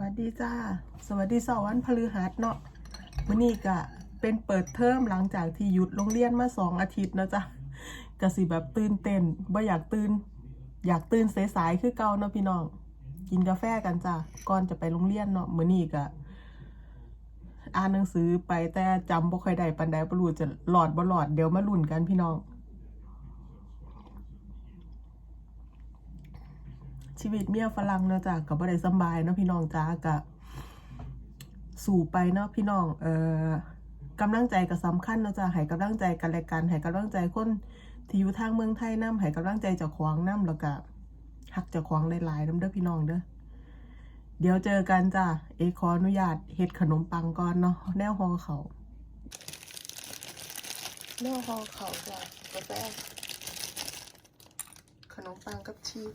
วัสดีจ้า สวัสดีสาวันพฤหัสเนาะมื้อนี้ก็เป็นเปิดเทอมหลังจากที่หยุดโรงเรียนมาสองอาทิตย์นะจ้ะก็สิแบบตื่นเต้นบ่อยากตื่น อยากตื่นสายๆคือเก่าเนาะพี่น้อง กินกาแฟกันจ้ะก่อนจะไปโรงเรียนเนาะมื้อนี้ก็อ่านหนังสือไปแต่จำบ่ค่อยได้ปานใดบ่รู้จะหลอดบ่หลอดเดี๋ยวมาลุ้นกันพี่น้อง ชีวิตเมียฝรั่งเนาะจ้ะกับบ่ได้สบายเนาะพี่น้องจ้ากะสู่ไปเนาะพี่น้องเอ่อกำลังใจก็สำคัญเนาะจ้ะให้กำลังใจกันและกันให้กำลังใจคนที่อยู่ทางเมืองไทยนํให้กำลังใจเจ้าของนํแล้วก็ฮักเจ้าของหลายๆนํเด้อพี่น้องเด้อเดี๋ยวเจอกันจ้ะเอขออนุญาตเฮ็ดขนมปังก่อนเนาะแนวห่อเขาแนวห่อเขาจ้ะกาแฟขนมปังกับชีส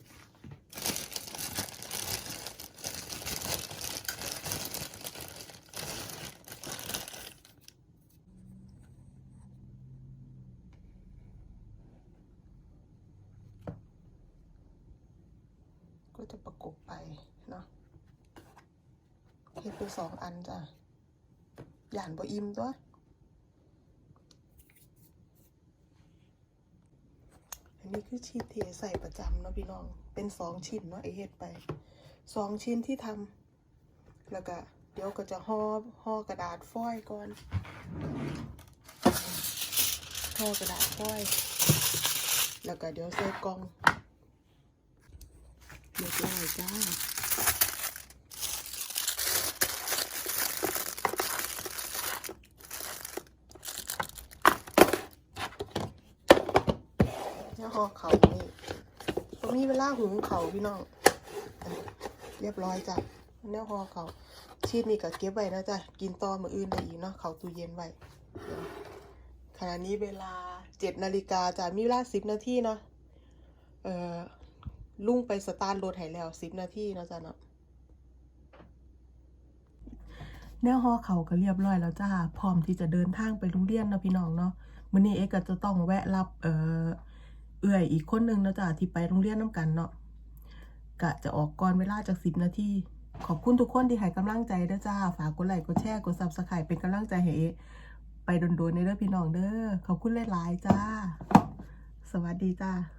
จะประกบไปเนาะเฮ็ดไปสองอันจ้ะหยานบ่อิ่มตัวอันนี้คือชีสเทใส่ประจำเนาะพี่น้อง เป็นสองชิ้นเนาะไอเฮ็ดไปสองชิ้นที่ทำแล้วก็เดี๋ยวก็จะห่อห่อกระดาษฟอยล์ก่อนห่อกระดาษฟอยล์แล้วก็เดี๋ยวใส่กล่อง เรียบร้อยจ้าเนี่ยห่อเขานี่ตรงนี้เวลาหุงเขาพี่น้อง เรียบร้อยจ้ะเนี่ยห่อเขาชีสนี่ก็เก็บไว้นะจ๊ะกินต่อมืออื่นได้อีกเนาะเขาตู้เย็นไว้ขณะนี้เวลาเจ็ดนาฬิกาจ้ะมีเวลาสิบนาทีเนาะเอ่อ ลุงไปสตาร์ทรถให้แล้วสิบนาทีเนาะจ้ะเนาะแนวฮอเขาก็เรียบร้อยแล้วจ้า พร้อมที่จะเดินทางไปโรงเรียนเนาะพี่น้องเนาะมื้อนี้เอกก็จะต้องแวะรับเอ่อเอื่อยอีกคนหนึงนะจ้าที่ไปโรงเรียนน้ำกันเนาะกะจะออกก่อนเวลาจากสิบนาทีขอบคุณทุกคนที่ให้กำลังใจเด้อจ้า ฝากกดไลค์กดแชร์กด Subscribe เป็นกำลังใจให้เอไปโดนๆในเด้อพี่น้องเด้อขอบคุณหลายๆจ้า สวัสดีจ้า